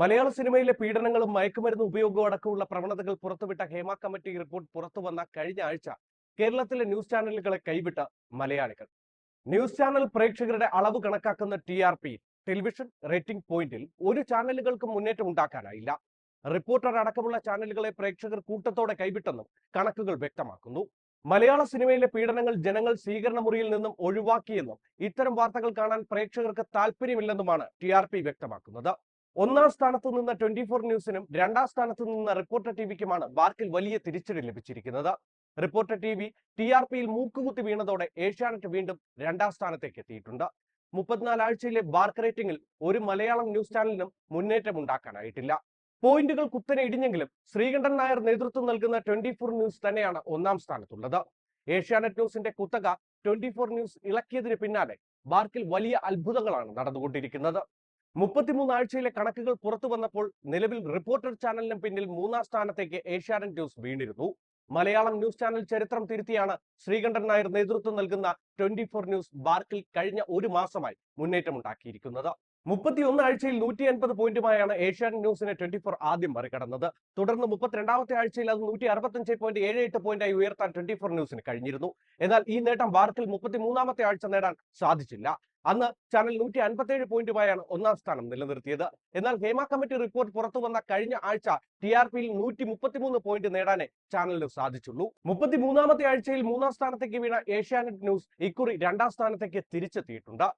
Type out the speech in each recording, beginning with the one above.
മലയാള സിനിമയിലെ പീഡനങ്ങളും മയക്കുമരുന്ന് ഉപയോഗവും അടക്കമുള്ള പ്രവണതകൾ പുറത്തുവിട്ട ഹേമ കമ്മിറ്റി റിപ്പോർട്ട് പുറത്തു വന്ന കഴിഞ്ഞ ആഴ്ച കേരളത്തിലെ ന്യൂസ് ചാനലുകളെ കൈവിട്ട മലയാളികൾ. ന്യൂസ് ചാനൽ പ്രേക്ഷകരുടെ അളവ് കണക്കാക്കുന്ന T R P television rating പോയിന്റിൽ ഒരു ചാനലുകൾക്കും മുന്നേറ്റം ഉണ്ടാക്കാനായില്ല. റിപ്പോർട്ടർ അടക്കമുള്ള ചാനലുകളെ പ്രേക്ഷകർ കൂട്ടത്തോടെ കൈവിട്ടെന്നും കണക്കുകൾ വ്യക്തമാക്കുന്നു. മലയാള സിനിമയിലെ പീഡനങ്ങൾ ജനങ്ങൾ സ്വീകരണ മുറിയിൽ നിന്നും ഒഴിവാക്കിയെന്നും ഇത്തരം വാർത്തകൾ കാണാൻ പ്രേക്ഷകർക്ക് താല്പര്യമില്ലെന്നുമാണ് ടി വ്യക്തമാക്കുന്നത്. ഒന്നാം സ്ഥാനത്ത് നിന്ന് ട്വന്റി ഫോർ ന്യൂസിനും രണ്ടാം സ്ഥാനത്ത് നിന്ന് റിപ്പോർട്ടർ ടിവിക്കുമാണ് ബാർക്കിൽ വലിയ തിരിച്ചടി ലഭിച്ചിരിക്കുന്നത്. Reporter T V T R പിയിൽ മൂക്കുകുത്തി വീണതോടെ ഏഷ്യാനെറ്റ് വീണ്ടും രണ്ടാം സ്ഥാനത്തേക്ക് എത്തിയിട്ടുണ്ട്. മുപ്പത്തിനാല് ആഴ്ചയിലെ ബാർക്ക് റേറ്റിംഗിൽ ഒരു മലയാളം ന്യൂസ് ചാനലിനും മുന്നേറ്റം ഉണ്ടാക്കാനായിട്ടില്ല പോയിന്റുകൾ കുത്തനെ ഇടിഞ്ഞെങ്കിലും ശ്രീകണ്ഠൻ നായർ നേതൃത്വം നൽകുന്ന ട്വന്റി ഫോർ ന്യൂസ് തന്നെയാണ് ഒന്നാം സ്ഥാനത്തുള്ളത്. ഏഷ്യാനെറ്റ് ന്യൂസിന്റെ കുത്തക ട്വന്റി ഫോർ ന്യൂസ് ഇളക്കിയതിന് പിന്നാലെ ബാർക്കിൽ വലിയ അത്ഭുതങ്ങളാണ് നടന്നുകൊണ്ടിരിക്കുന്നത്. മുപ്പത്തിമൂന്ന് ആഴ്ചയിലെ കണക്കുകൾ പുറത്തു വന്നപ്പോൾ നിലവിൽ റിപ്പോർട്ടർ ചാനലിന് പിന്നിൽ മൂന്നാം സ്ഥാനത്തേക്ക് ഏഷ്യാനെറ്റ് ന്യൂസ് വീണിരുന്നു. മലയാളം ന്യൂസ് ചാനൽ ചരിത്രം തിരുത്തിയാണ് ശ്രീകണ്ഠൻ നായർ നേതൃത്വം നൽകുന്ന ട്വന്റി ഫോർ ന്യൂസ് ബാർക്കിൽ കഴിഞ്ഞ ഒരു മാസമായി മുന്നേറ്റമുണ്ടാക്കിയിരിക്കുന്നത് മുപ്പത്തിയൊന്ന് ആഴ്ചയിൽ നൂറ്റി അൻപത് പോയിന്റുമായാണ് ഏഷ്യാനെറ്റ് ന്യൂസിനെ ട്വന്റി ഫോർ ആദ്യം മറികടന്നത്. തുടർന്ന് മുപ്പത്തിരണ്ടാമത്തെ ആഴ്ചയിൽ അത് നൂറ്റി അറുപത്തഞ്ച് പോയിന്റ് ഏഴ് എട്ട് പോയിന്റായി ഉയർത്താൻ ട്വന്റി ഫോർ ന്യൂസിന് കഴിഞ്ഞിരുന്നു. എന്നാൽ ഈ നേട്ടം ബാർക്കിൽ മുപ്പത്തിമൂന്നാമത്തെ ആഴ്ച നേടാൻ സാധിച്ചില്ല. അന്ന് ചാനൽ നൂറ്റി അൻപത്തേഴ് പോയിന്റുമായാണ് ഒന്നാം സ്ഥാനം നിലനിർത്തിയത്. എന്നാൽ ഹേമ കമ്മിറ്റി റിപ്പോർട്ട് പുറത്തു വന്ന കഴിഞ്ഞ ആഴ്ച ടി ആർ പിയിൽ നൂറ്റി മുപ്പത്തിമൂന്ന് പോയിന്റ് നേടാനേ ചാനലിന് സാധിച്ചുള്ളൂ. മുപ്പത്തിമൂന്നാമത്തെ ആഴ്ചയിൽ മൂന്നാം സ്ഥാനത്തേക്ക് വീണ ഏഷ്യാനെറ്റ് ന്യൂസ് ഇക്കുറി രണ്ടാം സ്ഥാനത്തേക്ക് തിരിച്ചെത്തിയിട്ടുണ്ട്.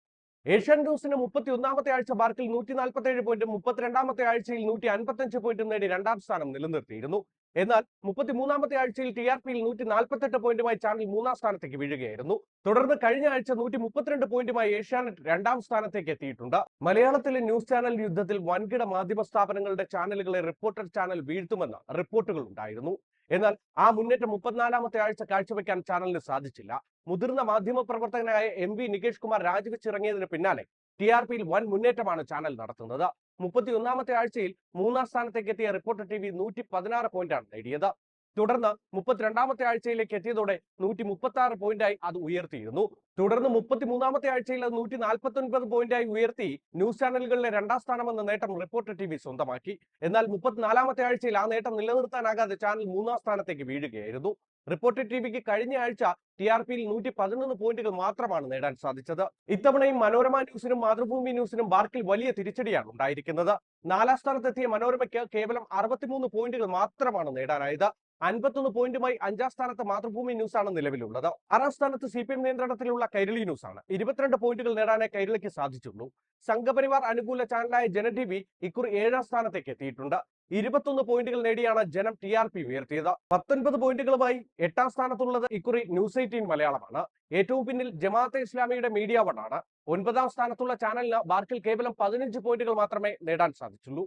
ഏഷ്യൻ ന്യൂസിന് മുപ്പത്തി ഒന്നാമത്തെ ആഴ്ച ബാർക്കിൽ നൂറ്റി നാൽപ്പത്തി ഏഴ് പോയിന്റും മുപ്പത്തിരണ്ടാമത്തെ ആഴ്ചയിൽ നൂറ്റി അൻപത്തി അഞ്ച് പോയിന്റും നേടി രണ്ടാം സ്ഥാനം നിലനിർത്തിയിരുന്നു. എന്നാൽ മുപ്പത്തിമൂന്നാമത്തെ ആഴ്ചയിൽ ടി ആർ പിയിൽ നൂറ്റി നാൽപ്പത്തെട്ട് പോയിന്റുമായി ചാനൽ മൂന്നാം സ്ഥാനത്തേക്ക് വീഴുകയായിരുന്നു. തുടർന്ന് കഴിഞ്ഞ ആഴ്ച നൂറ്റി മുപ്പത്തിരണ്ട് പോയിന്റുമായി ഏഷ്യാനെറ്റ് രണ്ടാം സ്ഥാനത്തേക്ക് എത്തിയിട്ടുണ്ട്. മലയാളത്തിലെ ന്യൂസ് ചാനൽ യുദ്ധത്തിൽ വൻകിട മാധ്യമ സ്ഥാപനങ്ങളുടെ ചാനലുകളെ റിപ്പോർട്ടർ ചാനൽ വീഴ്ത്തുമെന്ന് റിപ്പോർട്ടുകൾ ഉണ്ടായിരുന്നു. എന്നാൽ ആ മുന്നേറ്റം മുപ്പത്തിനാലാമത്തെ ആഴ്ച കാഴ്ചവെക്കാൻ ചാനലിന് സാധിച്ചില്ല. മുതിർന്ന മാധ്യമ പ്രവർത്തകനായ എം വി നികേഷ് കുമാർ രാജിവെച്ചിറങ്ങിയതിന് പിന്നാലെ ടി ആർ പിയിൽ വൻ മുന്നേറ്റമാണ് ചാനൽ നടത്തുന്നത്. മുപ്പത്തി ഒന്നാമത്തെ ആഴ്ചയിൽ മൂന്നാം സ്ഥാനത്തേക്ക് എത്തിയ റിപ്പോർട്ടർ ടി വി നൂറ്റി പതിനാറ് പോയിന്റാണ് നേടിയത്. തുടർന്ന് മുപ്പത്തിരണ്ടാമത്തെ ആഴ്ചയിലേക്ക് എത്തിയതോടെ നൂറ്റി മുപ്പത്തി ആറ് പോയിന്റായി അത് ഉയർത്തിയിരുന്നു. തുടർന്ന് മുപ്പത്തി മൂന്നാമത്തെ ആഴ്ചയിൽ അത് നൂറ്റി നാൽപ്പത്തി ഒൻപത് പോയിന്റായി ഉയർത്തി ന്യൂസ് ചാനലുകളിലെ രണ്ടാം സ്ഥാനമെന്ന നേട്ടം റിപ്പോർട്ടർ ടി വി സ്വന്തമാക്കി. എന്നാൽ മുപ്പത്തിനാലാമത്തെ ആഴ്ചയിൽ ആ നേട്ടം നിലനിർത്താനാകാതെ ചാനൽ മൂന്നാം സ്ഥാനത്തേക്ക് വീഴുകയായിരുന്നു. റിപ്പോർട്ടർ ടി വിക്ക് കഴിഞ്ഞ ആഴ്ച ടി ആർ പിയിൽ നൂറ്റി പതിനൊന്ന് പോയിന്റുകൾ മാത്രമാണ് നേടാൻ സാധിച്ചത്. ഇത്തവണയും മനോരമ ന്യൂസിനും മാതൃഭൂമി ന്യൂസിനും ബാർക്കിൽ വലിയ തിരിച്ചടിയാണ് ഉണ്ടായിരിക്കുന്നത്. നാലാം സ്ഥാനത്തെത്തിയ മനോരമയ്ക്ക് കേവലം അറുപത്തിമൂന്ന് പോയിന്റുകൾ മാത്രമാണ് നേടാനായത്. അൻപത്തൊന്ന് പോയിന്റുമായി അഞ്ചാം സ്ഥാനത്ത് മാതൃഭൂമി ന്യൂസ് ആണ് നിലവിലുള്ളത്. ആറാം സ്ഥാനത്ത് സി പി എം നിയന്ത്രണത്തിലുള്ള കൈരളി ന്യൂസ് ആണ് ഇരുപത്തിരണ്ട് പോയിന്റുകൾ നേടാനേ കൈരളിക്ക് സാധിച്ചുള്ളൂ. സംഘപരിവാർ അനുകൂല ചാനലായ ജന ടി വി ഇക്കുറി ഏഴാം സ്ഥാനത്തേക്ക് എത്തിയിട്ടുണ്ട്. ഇരുപത്തൊന്ന് പോയിന്റുകൾ നേടിയാണ് ജനം ടി ആർ പി ഉയർത്തിയത്. പത്തൊൻപത് പോയിന്റുകളുമായി എട്ടാം സ്ഥാനത്തുള്ളത് ഇക്കുറി ന്യൂസ് എയ്റ്റീൻ മലയാളമാണ്. ഏറ്റവും പിന്നിൽ ജമാഅത്തെ ഇസ്ലാമിയുടെ മീഡിയ വൺ ആണ്. ഒൻപതാം സ്ഥാനത്തുള്ള ചാനലിന് ബാർക്കിൽ കേവലം പതിനഞ്ച് പോയിന്റുകൾ മാത്രമേ നേടാൻ സാധിച്ചുള്ളൂ.